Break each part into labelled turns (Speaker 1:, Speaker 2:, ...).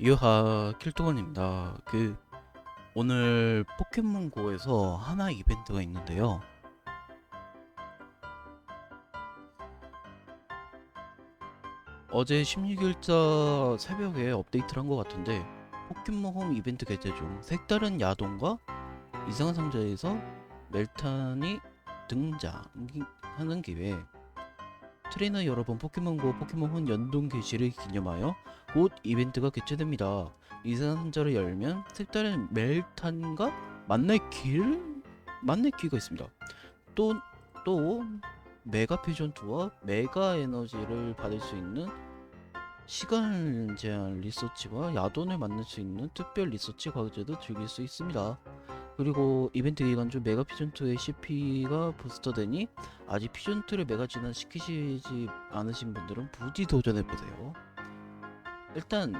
Speaker 1: 유하 킬동원입니다. 그 오늘 포켓몬고에서 하나 이벤트가 있는데요. 어제 16일자 새벽에 업데이트를 한 것 같은데 포켓몬 홈 이벤트 개최 중 색다른 야동과 이상한 상자에서 멜탄이 등장하는 기회에 트레이너 여러분 포켓몬고 포켓몬 홈 연동 게시를 기념하여 곧 이벤트가 개최됩니다. 이상한 상자를 열면 색다른 멜탄과 만날 길 만날 기회가 있습니다. 또 또 메가 퓨전 투와 메가 에너지를 받을 수 있는 시간 제한 리서치와 야돈을 만날 수 있는 특별 리서치 과제도 즐길 수 있습니다. 그리고 이벤트 기간 중 메가 퓨전 2의 CP가 부스터되니 아직 퓨전 2를 메가 진화 시키시지 않으신 분들은 부디 도전해 보세요. 일단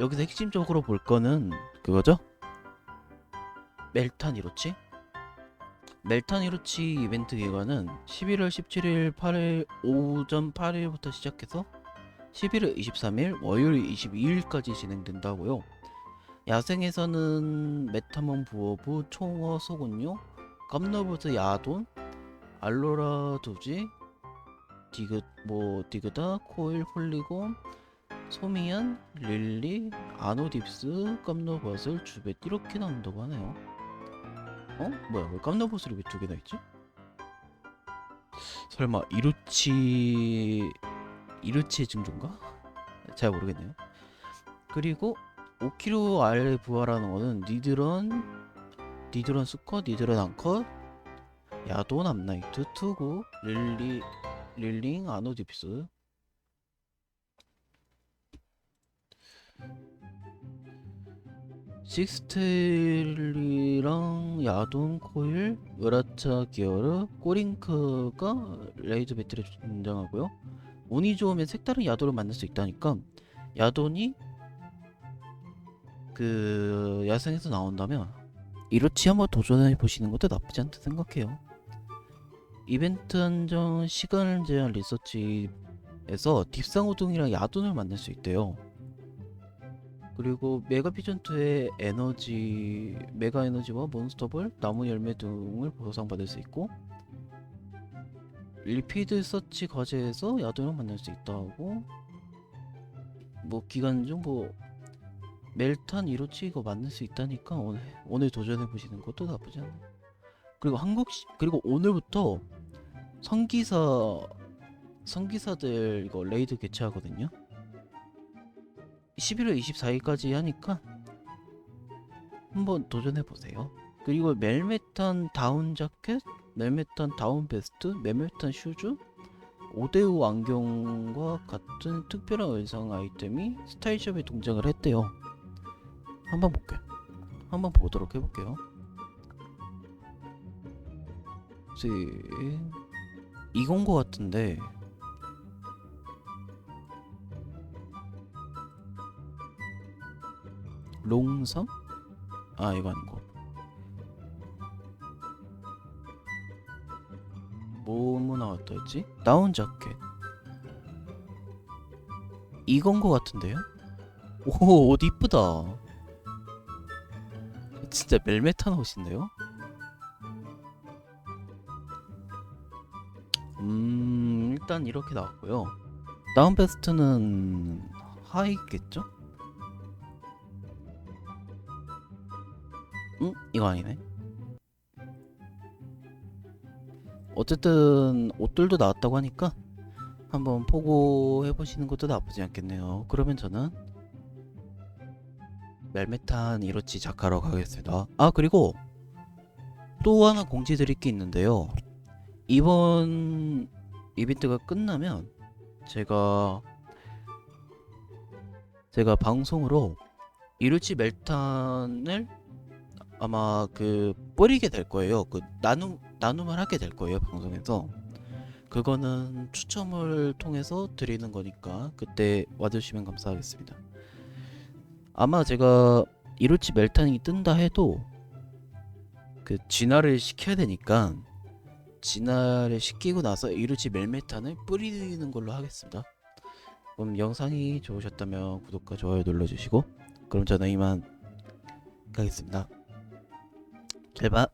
Speaker 1: 여기서 핵심적으로 볼 거는 그거죠? 멜탄 이로치? 멜탄 이로치 이벤트 기간은 11월 17일 8일 오전 8일부터 시작해서 11월 23일 월요일 22일까지 진행된다고요. 야생에서는 메타몬 부어부, 총어, 소군요, 깜너부터 야돈, 알로라 두지, 디그 뭐 디그다, 코일, 폴리곤, 소미안, 릴리, 아노딥스, 깜너버슬, 주벳 이렇게 나온다고 하네요. 어? 뭐야? 왜 깜너버슬이 왜 두 개나 있지? 설마 이루치 이루치의 증조인가? 잘 모르겠네요. 그리고 5kg 아래 부활하는 거는 니드런, 니드런 수컷, 니드런 암컷, 야돈 암나이트, 투구, 릴리, 릴링, 아노딥스. 식스텔리랑 야돈, 코일, 으라차, 기어르, 꼬링크가 레이드 배틀에 등장하고요. 운이 좋으면 색다른 야돈을 만날 수 있다니까 야돈이 그 야생에서 나온다면 이로치 한번 도전해 보시는 것도 나쁘지 않다 생각해요. 이벤트 한정 시간 제한 리서치에서 딥상호동이랑 야돈을 만날 수 있대요. 그리고 메가피전2의 에너지, 메가 에너지와 몬스터볼, 나무 열매 등을 보상받을 수 있고 리피드 서치 과제에서 야돈을 만날 수 있다고 뭐 기간 중뭐 멜탄 이로치 이거 만날 수 있다니까 오늘 오늘 도전해 보시는 것도 나쁘지 않아요. 그리고 한국 시, 그리고 오늘부터 성기사 성기사들 이거 레이드 개최하거든요. 11월 24일까지 하니까 한번 도전해 보세요. 그리고 멜메탄 다운 자켓, 멜메탄 다운 베스트, 멜메탄 슈즈, 오데오 안경과 같은 특별한 의상 아이템이 스타일숍에 동작을 했대요. 한번 볼게요. 한번 보도록 해볼게요. 혹시 이건 거 같은데 롱섬? 아 이거 아니고 뭐뭐 나왔다 했지? 다운 자켓 이건 거 같은데요? 오옷 이쁘다 진짜 멜메탄 옷인데요? 음 일단 이렇게 나왔고요 다운 베스트는 하이겠죠? 응? 이거 아니네 어쨌든 옷들도 나왔다고 하니까 한번 보고 해보시는 것도 나쁘지 않겠네요 그러면 저는 멜메탄 이로치 작가로 가겠습니다. 아 그리고 또 하나 공지 드릴 게 있는데요. 이번 이벤트가 끝나면 제가 제가 방송으로 이루치 멜탄을 아마 그 뿌리게 될 거예요. 그 나눔 나눔을 하게 될 거예요 방송에서. 그거는 추첨을 통해서 드리는 거니까 그때 와주시면 감사하겠습니다. 아마 제가 이로치 멜탄이 뜬다 해도 그 진화를 시켜야 되니까 진화를 시키고 나서 이로치 멜메탄을 뿌리는 걸로 하겠습니다. 그럼 영상이 좋으셨다면 구독과 좋아요 눌러주시고 그럼 저는 이만 가겠습니다. 잘 봐.